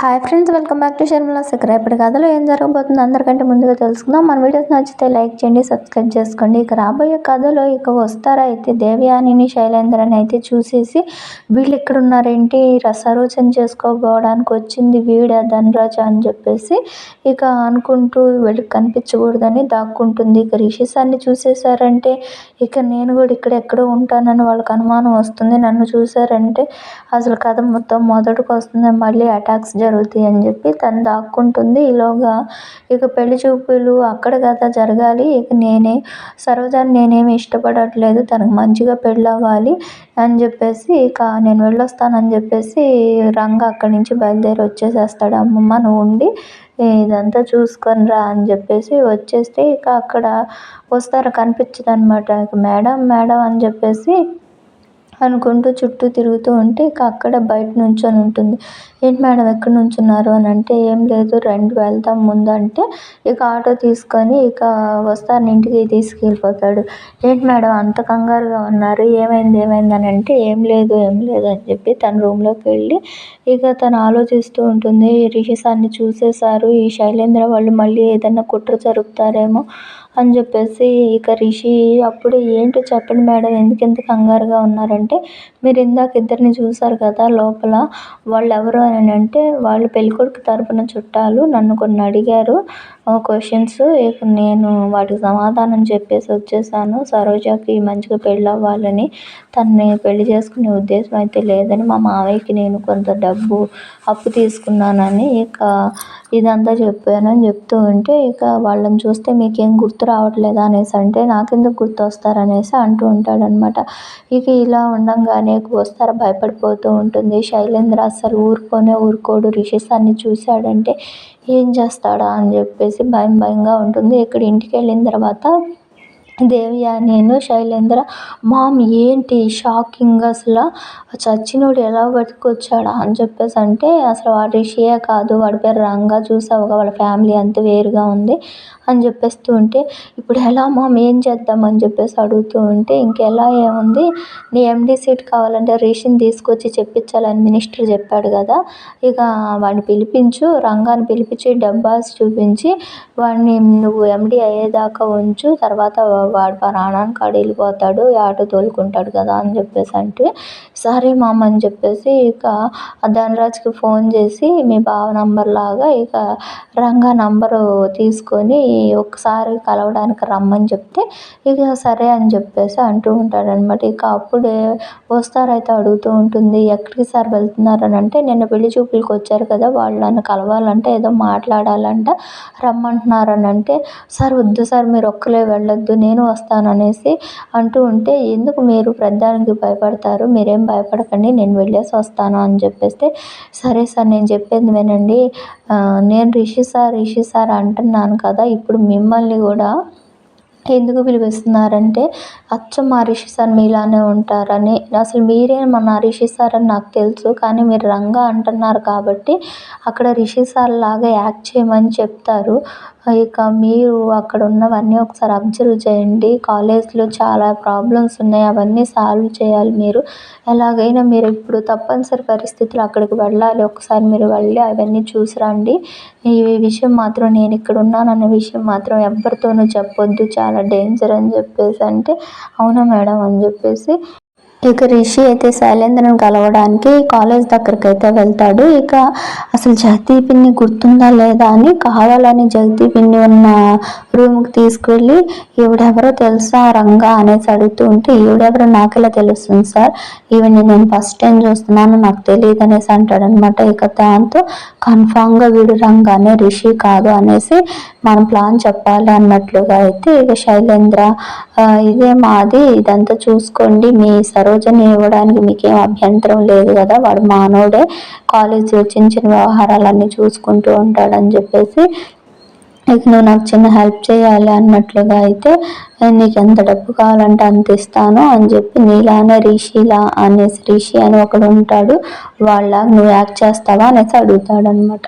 Hi friends welcome back to Sharmila Shikhar ఇప్పటి కథలో ఏం జరగబోతుందో అందరికంటే ముందుగా తెలుసుకుందాం. మన వీడియోస్ నచ్చితే లైక్ చేయండి సబ్స్క్రైబ్ చేసుకోండి. ఇక రాబోయే కథలో ఇక వస్తారా అయితే దేవయానిని శైలేంద్రని అయితే చూసేసి వీళ్ళు ఇక్కడ ఉన్నారేంటి రసారోచన చేసుకోబోవడానికి వచ్చింది వీడ ధనరాజ అని చెప్పేసి ఇక అనుకుంటూ వీళ్ళకి కనిపించకూడదని దాక్కుంటుంది. ఇక రిషిసాన్ని చూసేసారంటే ఇక నేను కూడా ఇక్కడ ఎక్కడో ఉంటానని వాళ్ళకి అనుమానం వస్తుంది. నన్ను చూసారంటే అసలు కథ మొత్తం మొదటికి వస్తుంది. మళ్ళీ అటాక్స్ జరుగుతాయి అని చెప్పి తను దాక్కుంటుంది. ఈలోగా ఇక పెళ్ళి చూపులు అక్కడ కదా జరగాలి. ఇక నేనే సరోజాని నేనేమి ఇష్టపడట్లేదు. తనకు మంచిగా పెళ్ళి అవ్వాలి అని చెప్పేసి ఇక నేను వెళ్ళొస్తానని చెప్పేసి రంగ అక్కడి నుంచి బయలుదేరి వచ్చేసేస్తాడు. అమ్మమ్మ నువ్వు ఉండి ఇదంతా చూసుకొని రా అని చెప్పేసి వచ్చేస్తే ఇక అక్కడ వస్తారు. కనిపించదు అనమాట ఇక మేడం మేడం అని చెప్పేసి అనుకుంటూ చుట్టూ తిరుగుతూ ఉంటే ఇక అక్కడ బయట నుంచొని ఉంటుంది. ఏంటి మేడం ఎక్కడ నుంచున్నారు అని అంటే ఏం లేదు రండి వెళ్తాం ముందు అంటే ఇక ఆటో తీసుకొని ఇక వస్తాను ఇంటికి తీసుకెళ్ళిపోతాడు. ఏంటి మేడం అంత కంగారుగా ఉన్నారు ఏమైంది ఏమైంది అని అంటే ఏం లేదు ఏం లేదు అని చెప్పి తన రూమ్లోకి వెళ్ళి ఇక తను ఆలోచిస్తూ ఉంటుంది. రిషిసాన్ని చూసేశారు. ఈ శైలేంద్ర వాళ్ళు మళ్ళీ ఏదైనా కుట్ర జరుపుతారేమో అని చెప్పేసి ఇక రిషి అప్పుడు ఏంటో చెప్పండి మేడం ఎందుకు ఇంత కంగారుగా ఉన్నారంటే మీరు ఇందాక ఇద్దరిని చూసారు కదా లోపల వాళ్ళు ఎవరు అని అంటే వాళ్ళు పెళ్ళికొడుకు తరపున చుట్టాలు నన్ను కొన్ని అడిగారు క్వశ్చన్స్ ఇక నేను వాటికి సమాధానం చెప్పేసి వచ్చేసాను. సరోజాకి మంచిగా పెళ్ళి అవ్వాలని తనని పెళ్ళి చేసుకునే ఉద్దేశం అయితే లేదని మా మావయ్యకి నేను కొంత డబ్బు అప్పు తీసుకున్నానని ఇక ఇదంతా చెప్పానని చెప్తూ ఉంటే ఇక వాళ్ళని చూస్తే మీకేం గుర్తు గుర్తు రావట్లేదా అనేసి అంటే నాకెందుకు గుర్తు వస్తారనేసి అంటూ ఉంటాడనమాట ఇక ఇలా ఉండంగానే వస్తారా భయపడిపోతూ ఉంటుంది. శైలేంద్ర అసలు ఊరుకోనే ఊరుకోడు. రిషి సార్ని చూశాడంటే ఏం చేస్తాడా అని చెప్పేసి భయం భయంగా ఉంటుంది. ఇక్కడ ఇంటికి వెళ్ళిన తర్వాత దేవయానిను శైలేంద్ర. మామ్ ఏంటి షాకింగ్ అసలు? చచ్చినోడు ఎలా బతికొచ్చాడా అని చెప్పేసి అంటే అసలు వాడు రిషియే కాదు వాడి పేరు రంగా చూసావుగా వాళ్ళ ఫ్యామిలీ అంత వేరుగా ఉంది అని చెప్పేస్తూ ఉంటే ఇప్పుడు ఎలా మామ్ ఏం చేద్దాం? అని చెప్పేసి అడుగుతూ ఉంటే ఇంకెలా ఏముంది? నీ ఎండి సీట్ కావాలంటే రేషన్ తీసుకొచ్చి చెప్పించాలని మినిస్టర్ చెప్పాడు కదా. ఇక వాడిని పిలిపించు రంగాన్ని పిలిపించి డబ్బాస్ చూపించి వాడిని నువ్వు ఎండి అయ్యేదాకా ఉంచు తర్వాత వాడు ప్రాణానికి కాడ వెళ్ళిపోతాడు ఆటో తోలుకుంటాడు కదా అని చెప్పేసి అంటే సరే మామ అని చెప్పేసి ఇక ధనరాజ్కి ఫోన్ చేసి మీ బావ నంబర్ లాగా ఇక రంగా నంబరు తీసుకొని ఒకసారి కలవడానికి రమ్మని చెప్తే ఇక సరే అని చెప్పేసి అంటూ ఉంటాడనమాట ఇక అప్పుడే వస్తారైతే అడుగుతూ ఉంటుంది ఎక్కడికి సార్ వెళ్తున్నారని అంటే నిన్న పెళ్ళి చూపులకు వచ్చారు కదా వాళ్ళు నన్ను కలవాలంటే ఏదో మాట్లాడాలంట రమ్మంటున్నారని అంటే సార్ వద్దు సార్ మీరు ఒక్కలే వెళ్ళొద్దు నేను నేను వస్తాననేసి అంటూ ఉంటే ఎందుకు మీరు ప్రధానికి భయపడతారు? మీరేం భయపడకండి నేను వెళ్ళేసి వస్తాను అని చెప్పేస్తే సరే సార్ నేను చెప్పేది వినండి. నేను రిషి సార్ రిషి సార్ అంటున్నాను కదా ఇప్పుడు మిమ్మల్ని కూడా ఎందుకు పిలిపిస్తున్నారంటే అచ్చం మా రిషి సార్ మీలానే ఉంటారని. అసలు మీరే మన రిషి సార్ అని నాకు తెలుసు కానీ మీరు రంగా అంటున్నారు కాబట్టి అక్కడ రిషి సార్ లాగా యాక్ట్ చేయమని చెప్తారు. ఇక మీరు అక్కడ ఉన్నవన్నీ ఒకసారి అబ్జర్వ్ చేయండి. కాలేజ్లో చాలా ప్రాబ్లమ్స్ ఉన్నాయి. అవన్నీ సాల్వ్ చేయాలి మీరు. ఎలాగైనా మీరు ఇప్పుడు తప్పనిసరి పరిస్థితులు అక్కడికి వెళ్ళాలి. ఒకసారి మీరు వెళ్ళి అవన్నీ చూసి రండి. ఈ విషయం మాత్రం నేను ఇక్కడ ఉన్నానన్న విషయం మాత్రం ఎవరితోనూ చెప్పొద్దు. చాలా డేంజర్ అని చెప్పేసి అంటే అవునా మేడం అని చెప్పేసి ఇక రిషి అయితే శైలేంద్రను కలవడానికి కాలేజ్ దగ్గరికి అయితే వెళ్తాడు. ఇక అసలు జగదీపిని గుర్తుందా లేదా అని కావాలని జగదీపిని ఉన్న రూమ్కి తీసుకువెళ్ళి ఈవిడెవరో తెలుసా రంగా అనేసి అడుగుతూ ఉంటే ఈవిడెవరో నాకెలా తెలుస్తుంది సార్? ఈవెన్ నేను ఫస్ట్ టైం చూస్తున్నాను నాకు తెలియదు అనేసి అంటాడనమాట. ఇక దాంతో కన్ఫామ్గా వీడు రంగానే రిషి కాదు అనేసి మనం ప్లాన్ చెప్పాలి అన్నట్లుగా అయితే ఇక శైలేంద్ర ఇదే మాది ఇదంతా చూసుకోండి. మీ సరోజని ఇవ్వడానికి మీకేం అభ్యంతరం లేదు కదా. వాడు మానవుడే. కాలేజ్ చిన్న చిన్న వ్యవహారాలన్నీ చూసుకుంటూ ఉంటాడని చెప్పేసి ఇక నువ్వు నాకు చిన్న హెల్ప్ చేయాలి అన్నట్లుగా అయితే నీకు ఎంత డబ్బు కావాలంటే అంత ఇస్తాను అని చెప్పి నీలానే రిషిలా అనేసి రిషి అని ఒకడు ఉంటాడు. వాళ్ళ నువ్వు యాక్ట్ చేస్తావా అనేసి అడుగుతాడు అనమాట